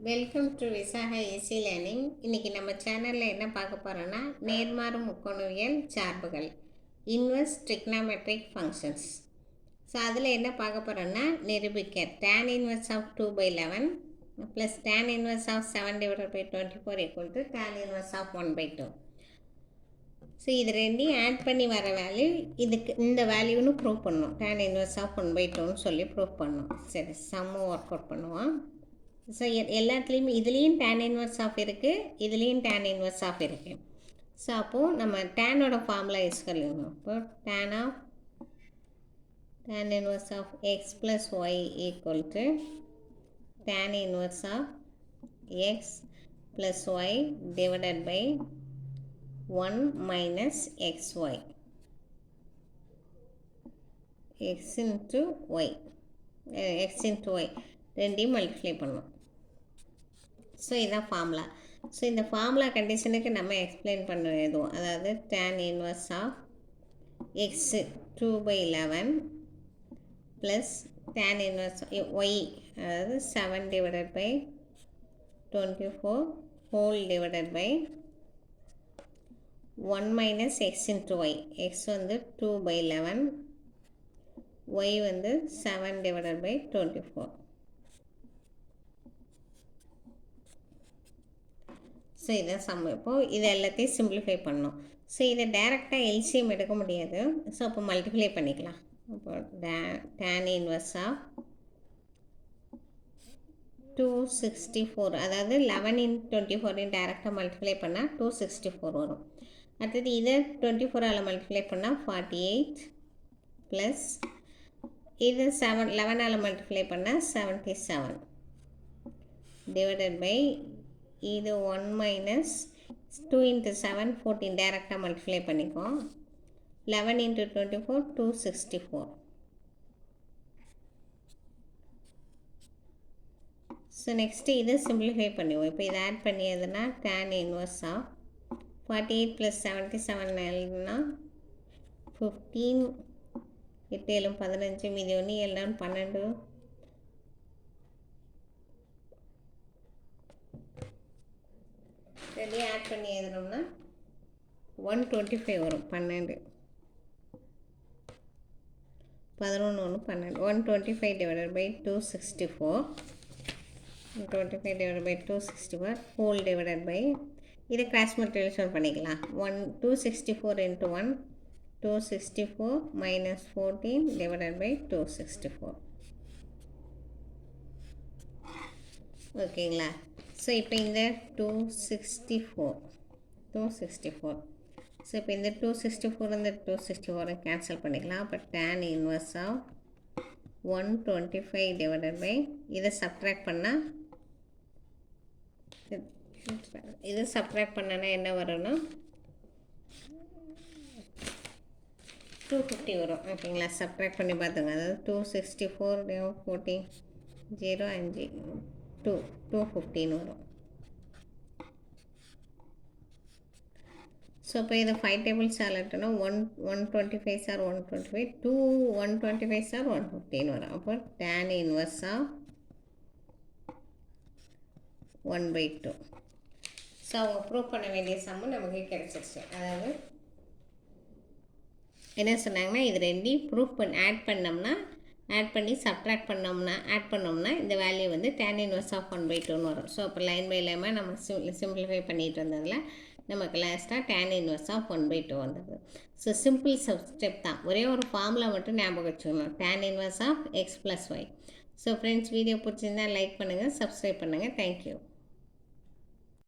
Welcome to Visaka AC learning இன்றைக்கி நம்ம சேனலில் என்ன பார்க்க போகிறோன்னா நேர்மாறு முக்கோணவியல் சார்புகள் இன்வெர்ஸ் ட்ரிக்னாமெட்ரிக் ஃபங்க்ஷன்ஸ் ஸோ அதில் என்ன பார்க்க போகிறோன்னா நிரூபிக்க tan inverse of two by eleven plus tan inverse of seven divide by twenty four equal to tan inverse of one by two so இது ரெண்டையும் ஆட் பண்ணி வர வேல்யூ இதுக்கு இந்த வேல்யூன்னு ப்ரூவ் பண்ணணும் tan inverse of one by டூன்னு சொல்லி ப்ரூவ் பண்ணணும் சரி சம்மு ஒர்க் அவுட் பண்ணுவோம் ஸோ எல்லாத்துலேயுமே இதுலேயும் டேன் இன்வர்ஸ் ஆஃப் இருக்குது இதுலேயும் டேன் இன்வர்ஸ் ஆஃப் இருக்குது ஸோ அப்போது நம்ம டேனோட ஃபார்முலா யூஸ் பண்ணிக்கணும் இப்போ tan of tan inverse of x plus y equal to tan inverse of x plus y divided by one minus x y x into y x into y ரெண்டையும் multiply பண்ணணும். So இதுதான் formula so இந்த formula கண்டிஷனுக்கு நம்ம explain பண்ண எதுவும் அதாவது tan inverse of x two by eleven plus tan inverse y அதாவது seven divided by twenty four whole divided by one minus x into y x வந்து டூ பை லெவன் ஒய் வந்து seven divided by twenty four so இதை sum இப்போது எல்லாத்தையும் simplify பண்ணணும். So இதை டேரெக்டாக LCM எடுக்க முடியாது. ஸோ அப்போ மல்டிப்ளை பண்ணிக்கலாம். இப்போ டே tan inverse of two sixty four அதாவது லெவன் இன் டுவெண்ட்டி ஃபோரையும் டேரெக்டாக மல்டிப்ளை பண்ணால் டூ சிக்ஸ்டி ஃபோர் வரும். அடுத்தது இதை டுவெண்ட்டி ஃபோரால் மல்டிப்ளை பண்ணால் ஃபார்ட்டி எயிட் ப்ளஸ் இது செவன் லெவனால் மல்டிப்ளை பண்ணால் செவன்ட்டி செவன் டிவைடட் பை இது one minus two into seven fourteen டேரெக்டாக மல்டிப்ளை பண்ணிக்கோ. Eleven into twenty four two sixty four so next இதை சிம்பிளிஃபை பண்ணுவோம் இப்போ இதை add பண்ணியதுன்னா tan inverse of forty eight plus seventy seven எழுதுனா fifteen எட்டு ஏழு பதினஞ்சு மீதி ஒன்று எல்லாம் பன்னெண்டு ரெண்டையும் ஆட் பண்ணி எழுதுனோம்னா ஒன் டுவெண்ட்டி ஃபைவ் வரும் பன்னெண்டு. பதினொன்று ஒன்று பன்னெண்டு. One twenty five divided by two sixty four twenty five divide by two sixty four whole divided by இதை கிராஸ் மல்டிபிகேஷன் பண்ணிக்கலாம். One two sixty four into one two sixty four minus fourteen divided by two sixty four ஓகேங்களா so இப்போ இந்த two sixty four two sixty four so இப்போ இந்த two sixty four இந்த two sixty ஃபோரை cancel பண்ணிக்கலாம். அப்போ tan inverse of one twenty five divided by இதை சப்ட்ராக்ட் பண்ணால் இது சப்ட்ராக்ட் பண்ணனா என்ன வரும்னா டூ ஃபிஃப்டி வரும். ஓகேங்களா? சப்ட்ராக்ட் பண்ணி பார்த்துங்க அதாவது two sixty four forty zero அஞ்சு டூ டூ ஃபிஃப்டின் வரும். ஸோ இப்போ இதை ஃபைவ் டேபிள்ஸ் ஆலட்டுனா one one twenty five sir one twenty five two one twenty five sir one fifteen வரும். அப்போ tan inverse of one by two so அவங்க prove பண்ண வேண்டிய சம்மு நமக்கு கிடச்சிருச்சு. அதாவது என்ன சொன்னாங்கன்னா இது ரெண்டையும் ப்ரூஃப் பண்ண ஆட் பண்ணோம்னா ஆட் பண்ணி சப்ட்ராக்ட் பண்ணோம்னா ஆட் பண்ணோம்னா இந்த வேல்யூ வந்து tan inverse of one by டூன்னு வரும். ஸோ அப்போ லைன் பை லைமாக நம்ம சிம் சிம்பிளிஃபை பண்ணிட்டு வந்ததில் நமக்கு லாஸ்ட்டாக tan inverse of one by two வந்தது. ஸோ சிம்பிள் சப் ஸ்டெப் தான். ஒரே ஒரு ஃபார்முலா மட்டும் ஞாபகம் வச்சுக்கணும். Tan inverse of x plus y so friends video பிடிச்சிருந்தா லைக் பண்ணுங்கள் சப்ஸ்கிரைப் பண்ணுங்கள் தேங்க்யூ